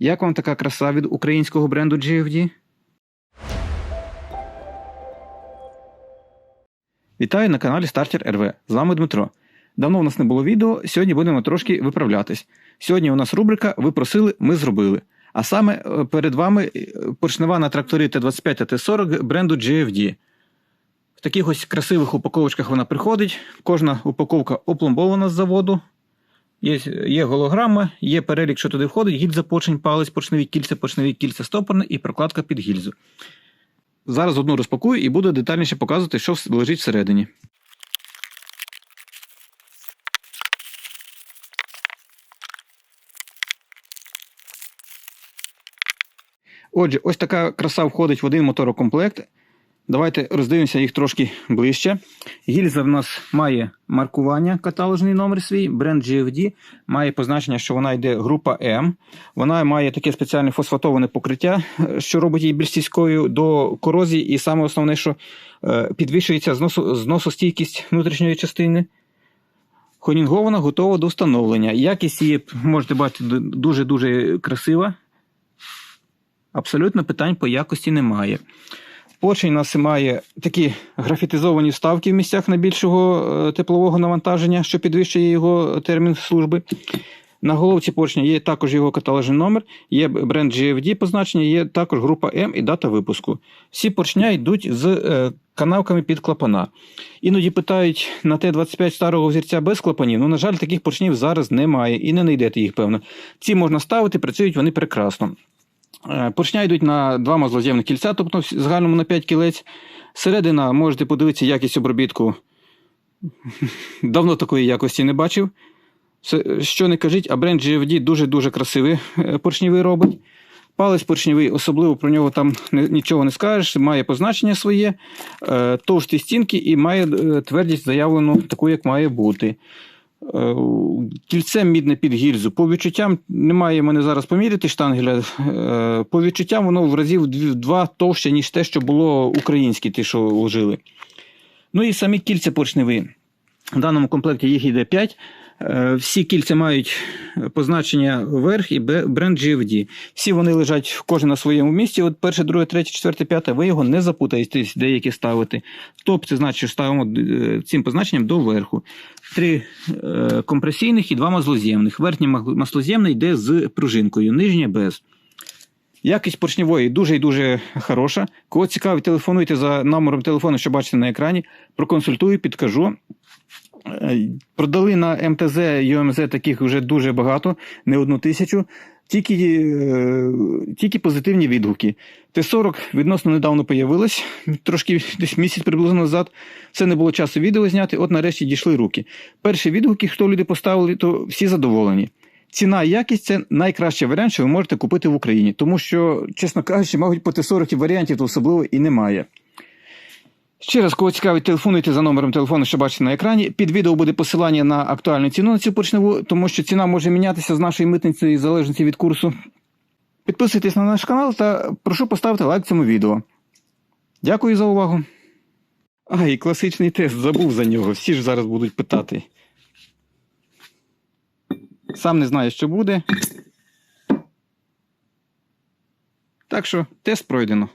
Як вам така краса від українського бренду GFD? Вітаю на каналі Starter RV. З вами Дмитро. Давно в нас не було відео, сьогодні будемо трошки виправлятись. Сьогодні у нас рубрика Ви просили, ми зробили. А саме е, перед вами е, поршнева на тракторі Т25 та Т40 бренду GFD. В таких ось красивих упаковочках вона приходить. Кожна упаковка опломбована з заводу. Є, є голограма, є перелік, що туди входить, гільза, поршень, палець, поршневі кільця, поршневі кільця стопорне і прокладка під гільзу. Зараз одну розпакую і буду детальніше показувати, що лежить всередині. Отже, ось така краса входить в один моторокомплект. Давайте роздивимося їх трошки ближче. Гільза в нас має маркування, каталожний номер свій, бренд GFD, має позначення, що вона йде група М. Вона має таке спеціальне фосфатоване покриття, е, що робить її більш стійкою до корозії, і саме основне, що е, підвищується зносостійкість внутрішньої частини. Хонінгована, готова до встановлення. Якість її, можете бачити, дуже-дуже красива. Абсолютно питань по якості немає. Поршень у нас має такі графітизовані вставки в місцях найбільшого е, теплового навантаження, що підвищує його термін служби. На головці поршня є також його каталожний номер, є бренд GFD позначення, є також група М і дата випуску. Всі поршня йдуть з е, канавками під клапана. Іноді питають на Т-25 старого взірця без клапанів. Ну, на жаль, таких поршнів зараз немає і не знайдете їх, певно. Ці можна ставити, працюють вони прекрасно. Е, Поршня йдуть на два мазлозємних кільця, тобто в загальному на 5 кілець. Середина, можете подивитися якість обробітку. Давно такої якості не бачив. Що не кажіть, а бренд GFD дуже-дуже красивий е, поршневий робить. Палець поршневий, особливо про нього там нічого не скажеш, має позначення своє, е, товсті стінки і має твердість заявлену таку, як має бути. Е, Кільце мідне під гільзу. По відчуттям немає мене зараз поміряти штангеля. Е, По відчуттям воно в разів два товще, ніж те, що було українське, ті, що вложили. Ну і самі кільця поршневі. В даному комплекті їх йде 5. Всі кільця мають позначення верх і бренд GFD. Всі вони лежать кожен на своєму місці. От перше, друге, третє, четверте, п'яте. Ви його не запутаєтесь, деякі ставити. Топ це значить, що ставимо е, цим позначенням до верху. Три е, компресійних і два маслозємних. Верхнє маг- маслозємне йде з пружинкою, нижнє без. Якість поршневої дуже і дуже хороша. Кого цікавить, телефонуйте за номером телефону, що бачите на екрані. Проконсультую, підкажу. Е, Продали на МТЗ ЮМЗ таких вже дуже багато, не одну тисячу. Тільки, е, тільки позитивні відгуки. Т-40 відносно недавно появилась, трошки десь місяць приблизно назад. Це не було часу відео зняти, от нарешті дійшли руки. Перші відгуки, хто люди поставили, то всі задоволені. Ціна і якість це найкращий варіант, що ви можете купити в Україні. Тому що, чесно кажучи, мабуть, по Т-40 варіантів то особливо і немає. Ще раз, кого цікавить, телефонуйте за номером телефону, що бачите на екрані. Під відео буде посилання на актуальну ціну на цю поршневу, тому що ціна може мінятися з нашої митниці в залежності від курсу. Підписуйтесь на наш канал та прошу поставити лайк цьому відео. Дякую за увагу. А, і класичний тест забув за нього. Всі ж зараз будуть питати. Сам не знаю, що буде. Так що тест пройдено.